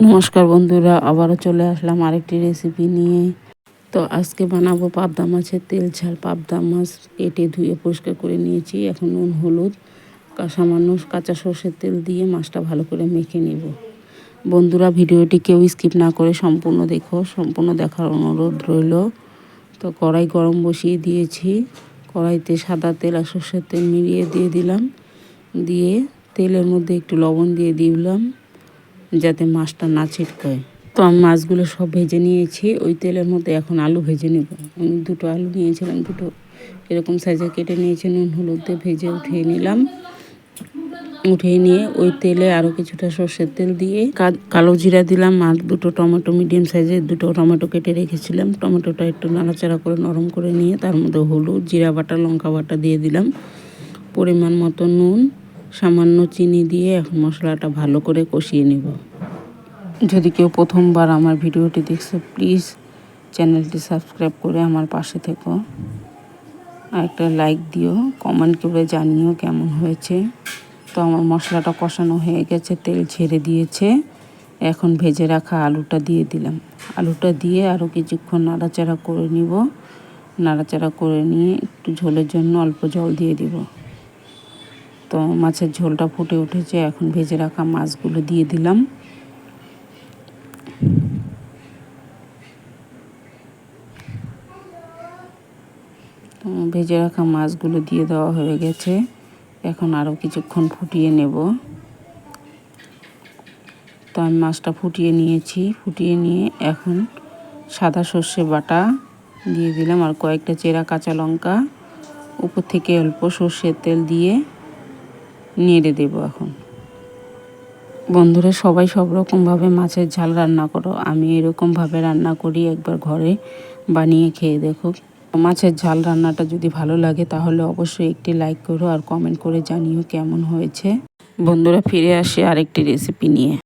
নমস্কার বন্ধুরা, আবারও চলে আসলাম আরেকটি রেসিপি নিয়ে। তো আজকে বানাবো পাবদা মাছের তেল ঝাল। পাবদা মাছ কেটে ধুয়ে পরিষ্কার করে নিয়েছি। এখন নুন, হলুদ সামান্য কাঁচা সর্ষের তেল দিয়ে মাছটা ভালো করে মেখে নিব। বন্ধুরা, ভিডিওটি কেউ স্কিপ না করে সম্পূর্ণ দেখো। সম্পূর্ণ দেখার অনুরোধ রইল। তো কড়াই গরম বসিয়ে দিয়েছি। কড়াইতে সাদা তেল আর সর্ষের তেল মিলিয়ে দিয়ে দিলাম। দিয়ে তেলের মধ্যে একটু লবণ দিয়ে দিলাম। যাতে মাছটা না ছিটকায় তো আমি মাছগুলো সব ভেজে নিয়েছি, ওই তেলের মধ্যে এখন আলু ভেজে নেব। আমি দুটো আলু নিয়েছিলাম, দুটো এরকম সাইজে কেটে নিয়েছি, নুন, হলুদ ভেজে উঠিয়ে নিলাম। উঠিয়ে নিয়ে ওই তেলে আরও কিছুটা সর্ষের তেল দিয়ে কালো জিরা দিলাম আর দুটো টমেটো মিডিয়াম সাইজের দুটো টমেটো কেটে রেখেছিলাম। টমেটোটা একটু নাড়াচাড়া করে নরম করে নিয়ে তার মধ্যে হলুদ, জিরা বাটা, লঙ্কা বাটা দিয়ে দিলাম। পরিমাণ মতো নুন সামান্য চিনি দিয়ে এখন মশলাটা ভালো করে কষিয়ে নেব। যদি কেউ প্রথমবার আমার ভিডিওটি দেখছে প্লিজ চ্যানেলটি সাবস্ক্রাইব করে আমার পাশে থেকো। আর একটা লাইক দিও কমেন্ট করে জানিও কেমন হয়েছে। তো আমার মশলাটা কষানো হয়ে গেছে, তেল ছেড়ে দিয়েছে। এখন ভেজে রাখা আলুটা দিয়ে দিলাম। আলুটা দিয়ে আরও কিছুক্ষণ নাড়াচাড়া করে নিব। নাড়াচাড়া করে নিয়ে একটু ঝোলের জন্য অল্প জল দিয়ে দিব। তো মাছের ঝোলটা ফুটে উঠেছে, এখন ভেজে রাখা মাছগুলো দিয়ে দিলাম। ভেজে রাখা মাছগুলো দিয়ে দেওয়া হয়ে গেছে। এখন আরও কিছুক্ষণ ফুটিয়ে নেব। তো আমি মাছটা ফুটিয়ে নিয়েছি, ফুটিয়ে নিয়ে এখন সাদা সর্ষে বাটা দিয়ে দিলাম, আর কয়েকটা চেরা কাঁচা লঙ্কা, উপর থেকে অল্প সর্ষের তেল দিয়ে নেড়ে দেবো এখন। বন্ধুরা, সবাই সব রকমভাবে মাছের ঝাল রান্না করো। আমি এরকমভাবে রান্না করি, একবার ঘরে বানিয়ে খেয়ে দেখো। মাছের ঝাল রান্নাটা যদি ভালো লাগে, তাহলে অবশ্যই একটি লাইক করো আর কমেন্ট করে জানিও কেমন হয়েছে। বন্ধুরা, ফিরে আসি আরেকটি রেসিপি নিয়ে।